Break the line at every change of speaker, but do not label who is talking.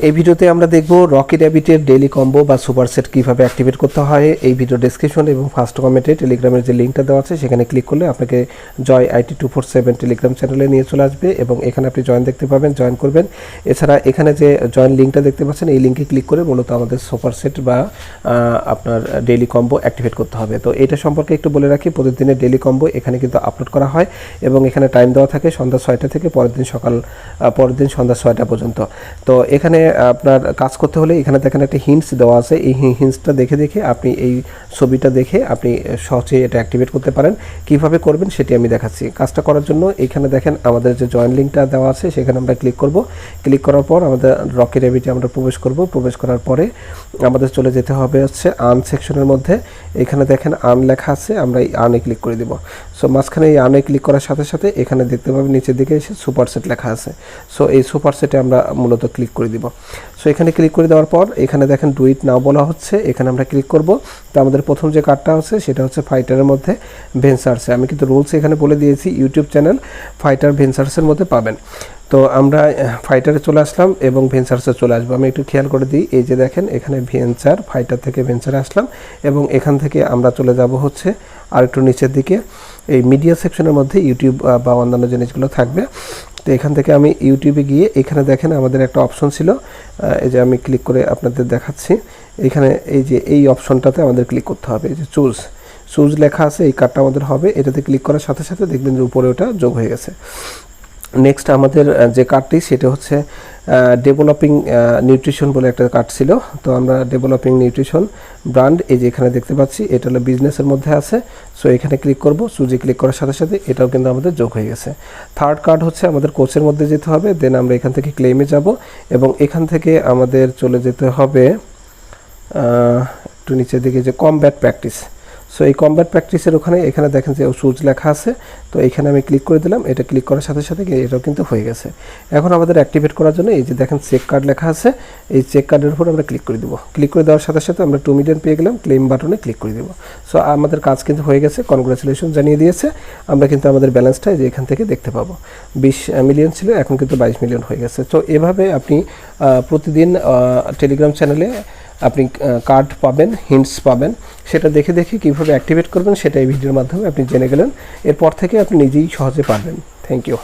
এই ভিডিওতে আমরা দেখব রকি র্যাবিটের ডেইলি কম্বো বা সুপার সেট কীভাবে অ্যাক্টিভেট করতে হয়। এই ভিডিও ডেসক্রিপশন এবং ফার্স্ট কমেন্টে টেলিগ্রামের যে লিঙ্কটা দেওয়া আছে, সেখানে ক্লিক করলে আপনাকে Joy IT two four seven Telegram চ্যানেলে নিয়ে চলে আসবে এবং এখানে আপনি জয়েন দেখতে পাবেন জয়েন করবেন। এছাড়া এখানে যে জয়েন লিঙ্কটা দেখতে পাচ্ছেন, এই লিঙ্কে ক্লিক করে মূলত আমাদের সুপার সেট বা আপনার ডেলি কম্বো অ্যাক্টিভেট করতে হবে। তো এটা সম্পর্কে একটু বলে রাখি, প্রতিদিনের ডেইলি কম্বো এখানে কিন্তু আপলোড করা হয় এবং এখানে টাইম দেওয়া থাকে সন্ধ্যা ছয়টা থেকে পরের দিন সকাল পরের দিন সন্ধ্যা ছয়টা পর্যন্ত। তো এখানে আপনার কাজ করতে হলে এখানে দেখেন একটা হিন্টস দেওয়া আছে। এই হিন্টসটা দেখে দেখে আপনি এই ছবিটা দেখে আপনি সহজে এটা অ্যাক্টিভেট করতে পারেন। কীভাবে করবেন সেটি আমি দেখাচ্ছি। কাজটা করার জন্য এখানে দেখেন আমাদের যে জয়েন লিঙ্কটা দেওয়া আছে, সেখানে আমরা ক্লিক করব। ক্লিক করার পর আমাদের রকি রেবিটে আমরা প্রবেশ করব। প্রবেশ করার পরে আমাদের চলে যেতে হবে হচ্ছে আর্ন সেকশনের মধ্যে। এখানে দেখেন আর্ন লেখা আছে, আমরা এই আর্নে ক্লিক করে দিব। সো মাঝখানে এই আর্নে ক্লিক করার সাথে সাথে এখানে দেখতে পাবেন নিচের দিকে এসে সুপার সেট লেখা আছে। সো এই সুপার সেটে আমরা মূলত ক্লিক করে দিব। সো এখানে ক্লিক করে দেওয়ার পর, এখানে দেখেন ডুইট নাও বলা হচ্ছে, এখানে আমরা ক্লিক করব। তো আমাদের প্রথম যে কার্ডটা আছে, সেটা হচ্ছে ফাইটারের মধ্যে ভেন্সার্সে আমি কিন্তু রুলস এখানে বলে দিয়েছি ইউটিউব চ্যানেল ফাইটার ভেন্সার্সের মধ্যে পাবেন। তো আমরা ফাইটারে চলে আসলাম এবং ভেঞ্চার্সে চলে আসব। আমি একটু খেয়াল করে দিই, এই যে দেখেন, এখানে ভেঞ্চার ফাইটার থেকে ভেঞ্চারে আসলাম এবং এখান থেকে আমরা চলে যাব হচ্ছে আর একটু নিচের দিকে। এই মিডিয়া সেকশনের মধ্যে ইউটিউব বা অন্যান্য জিনিসগুলো থাকবে। তো এখান থেকে আমি ইউটিউবে গিয়ে এখানে দেখেন আমাদের একটা অপশন ছিল। এই যে আমি ক্লিক করে আপনাদের দেখাচ্ছি। এখানে এই যে এই অপশনটাতে আমাদের ক্লিক করতে হবে। এই যে চুজ চুজ লেখা আছে, এই কার্ডটা আমাদের হবে। এটাতে ক্লিক করার সাথে সাথে দেখবেন যে উপরে ওটা যোগ হয়ে গেছে। নেক্সট আমাদের যে কার্ডটি সেটা হচ্ছে ডেভেলপিং নিউট্রিশন বলে একটা কার্ড ছিল। তো আমরা ডেভেলপিং নিউট্রিশন ব্র্যান্ড এই যে এখানে দেখতে পাচ্ছি, এটা হলো বিজনেসের মধ্যে আছে। সো এখানে ক্লিক করব, সুজি ক্লিক করার সাথে সাথে এটাও কিন্তু আমাদের যোগ হয়ে গেছে। থার্ড কার্ড হচ্ছে আমাদের কোচের মধ্যে যেতে হবে দেন আমরা এখান থেকে ক্লেমে যাব এবং এখান থেকে আমাদের চলে যেতে হবে একটু নিচের দিকে যে কমব্যাট প্র্যাকটিস সো এই কমব্যাট প্র্যাকটিসের ওখানে, এখানে দেখেন যে সুজ লেখা আছে। তো এখানে আমি ক্লিক করে দিলাম, এটা ক্লিক করার সাথে সাথে এটাও কিন্তু হয়ে গেছে। এখন আমাদের অ্যাক্টিভেট করার জন্য এই যে দেখেন চেক কার্ড লেখা আছে, এই চেক কার্ডের উপর আমরা ক্লিক করে দিব। ক্লিক করে দেওয়ার সাথে সাথে আমরা টু মিলিয়ন পেয়ে গেলাম ক্লেম বাটনে ক্লিক করে দিব। সো আমাদের কাজ কিন্তু হয়ে গেছে কনগ্রাচুলেশন জানিয়ে দিয়েছে। আমরা কিন্তু আমাদের ব্যালেন্সটা যে এখান থেকে দেখতে পাবো। বিশ মিলিয়ন ছিল, এখন কিন্তু বাইশ মিলিয়ন হয়ে গেছে। তো এভাবে আপনি প্রতিদিন টেলিগ্রাম চ্যানেলে আপনি কার্ড পাবেন হিন্টস পাবেন। সেটা দেখে দেখে কীভাবে অ্যাক্টিভেট করবেন সেটা এই ভিডিওর মাধ্যমে আপনি জেনে গেলেন। এরপর থেকে আপনি নিজেই সহজে পারবেন। Thank you